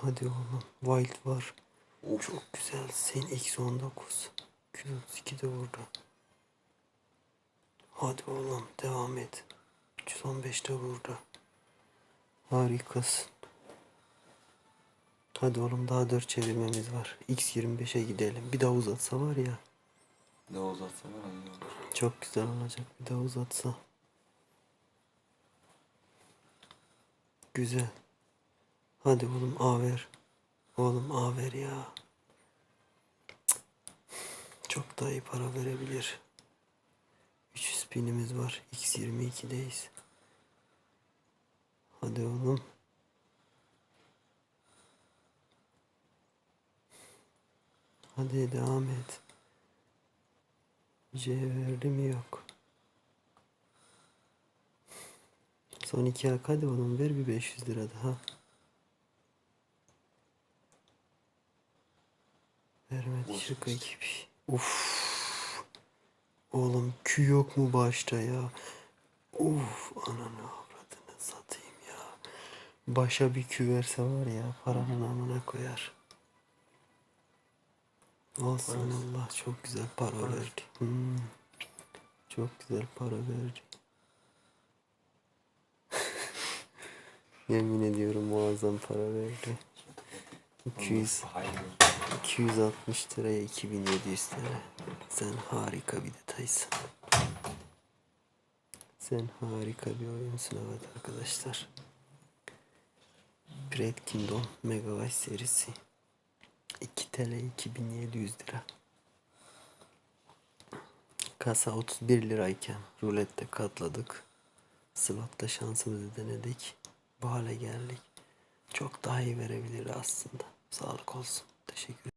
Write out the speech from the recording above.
Hadi oğlum. Wild var. Çok güzel. Sen eksi 19. 232 de burada. Hadi oğlum devam et. 315 de burada. Harikasın. Hadi oğlum daha 4 çevirmemiz var. X25'e gidelim. Bir daha uzatsa var ya. Ne uzatsa var olur. Çok güzel olacak. Bir daha uzatsa. Güzel. Hadi oğlum A ver. Oğlum A ver ya. Çok daha iyi para verebilir. 300 pinimiz var. X22'deyiz. Hadi oğlum. Hadi devam et. C verdi mi yok. Son iki hak hadi oğlum ver bir 500 lira daha. Vermedi şaka işte. gibi. Uf. Oğlum kü yok mu başta ya? Uf ananı avradını satayım ya. Başa bir kü verse var ya paranın amına koyar. Olsun Allah çok güzel para Para. verdi. Hmm. Çok güzel para verdi. Yemin ediyorum muazzam para verdi. 200 Hayır. 260 liraya 2700 TL. Sen harika bir detaysın. Sen harika bir oyunsun evet arkadaşlar. Great Kingdom Megabyte serisi. 2 TL 2700 lira. Kasa 31 lirayken rulette katladık. Slotta şansımızı denedik. Bu hale geldik. Çok daha iyi verebilir aslında. Sağlık olsun. Teşekkür